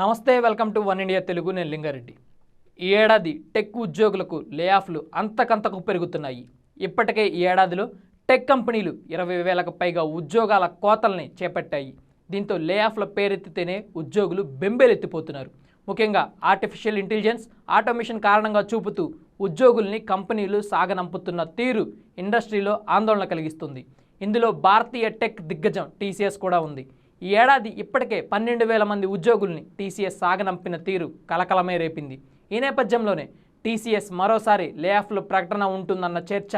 నమస్తే welcome to one India Telugu నేను లింగారెడ్డి. ఈ ఏడాది టెక్ ఉద్యోగులకు లేఆఫ్లు అంతకంతకు పెరుగుతున్నాయి. ఇప్పటికే ఈ ఏడాదిలో టెక్ కంపెనీలు ఇరవై వేలకు పైగా ఉద్యోగాల కోతల్ని చేపట్టాయి. దీంతో లేఆఫ్ల పేరెత్తితేనే ఉద్యోగులు బెంబేలెత్తిపోతున్నారు. ముఖ్యంగా ఆర్టిఫిషియల్ ఇంటెలిజెన్స్ ఆటోమేషన్ కారణంగా చూపుతూ ఉద్యోగుల్ని కంపెనీలు సాగనంపుతున్న తీరు ఇండస్ట్రీలో ఆందోళన కలిగిస్తుంది. ఇందులో భారతీయ టెక్ దిగ్గజం టీసీఎస్ కూడా ఉంది. ఈ ఏడాది ఇప్పటికే పన్నెండు వేల మంది ఉద్యోగుల్ని టీసీఎస్ సాగనంపిన తీరు కలకలమే రేపింది. ఈ నేపథ్యంలోనే టీసీఎస్ మరోసారి లేఆఫ్ల ప్రకటన ఉంటుందన్న చర్చ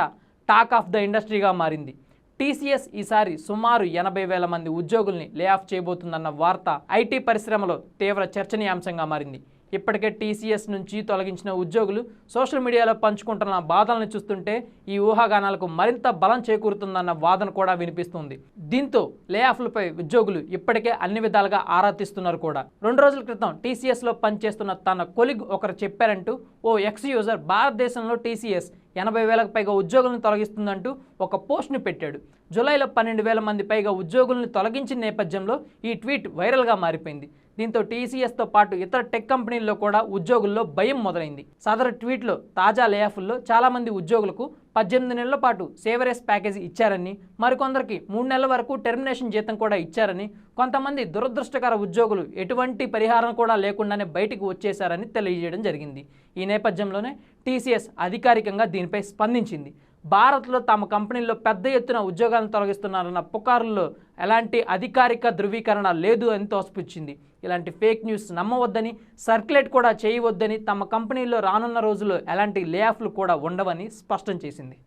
టాక్ ఆఫ్ ద ఇండస్ట్రీగా మారింది. టీసీఎస్ ఈసారి సుమారు ఎనభై వేల మంది ఉద్యోగుల్ని లేఆఫ్ చేయబోతుందన్న వార్త ఐటీ పరిశ్రమలో తీవ్ర చర్చనీయాంశంగా మారింది. ఇప్పటికే టీసీఎస్ నుంచి తొలగించిన ఉద్యోగులు సోషల్ మీడియాలో పంచుకుంటున్న బాధలను చూస్తుంటే ఈ ఊహాగానాలకు మరింత బలం చేకూరుతుందన్న వాదన కూడా వినిపిస్తుంది. దీంతో లేఆఫ్లపై ఉద్యోగులు ఇప్పటికే అన్ని విధాలుగా ఆరా తీస్తున్నారు కూడా. రెండు రోజుల క్రితం టీసీఎస్లో పనిచేస్తున్న తన కొలిగ్ ఒకరు చెప్పారంటూ ఓ ఎక్స్ యూజర్ భారతదేశంలో టీసీఎస్ ఎనభై వేలకు పైగా ఉద్యోగులను తొలగిస్తుందంటూ ఒక పోస్ట్ను పెట్టాడు. జూలైలో పన్నెండు వేల మంది పైగా ఉద్యోగులను తొలగించిన నేపథ్యంలో ఈ ట్వీట్ వైరల్గా మారిపోయింది. దీంతో టీసీఎస్తో పాటు ఇతర టెక్ కంపెనీల్లో కూడా ఉద్యోగుల్లో భయం మొదలైంది. సదరు ట్వీట్లో తాజా లేఆఫ్ల్లో చాలామంది ఉద్యోగులకు పద్దెనిమిది నెలల పాటు సేవరేస్ ప్యాకేజీ ఇచ్చారని మరికొందరికి మూడు నెలల వరకు టెర్మినేషన్ జీతం కూడా ఇచ్చారని కొంతమంది దురదృష్టకర ఉద్యోగులు ఎటువంటి పరిహారం కూడా లేకుండానే బయటికి వచ్చేశారని తెలియజేయడం జరిగింది. ఈ నేపథ్యంలోనే టీసీఎస్ అధికారికంగా దీనిపై స్పందించింది. భారత్లో తమ కంపెనీల్లో పెద్ద ఎత్తున ఉద్యోగాలను తొలగిస్తున్నారన్న పుకారుల్లో ఎలాంటి అధికారిక ధృవీకరణ లేదు అని తోసిపుచ్చింది. ఇలాంటి ఫేక్ న్యూస్ నమ్మవద్దని సర్క్యులేట్ కూడా చేయవద్దని తమ కంపెనీల్లో రానున్న రోజుల్లో ఎలాంటి లే ఆఫ్లు కూడా ఉండవని స్పష్టం చేసింది.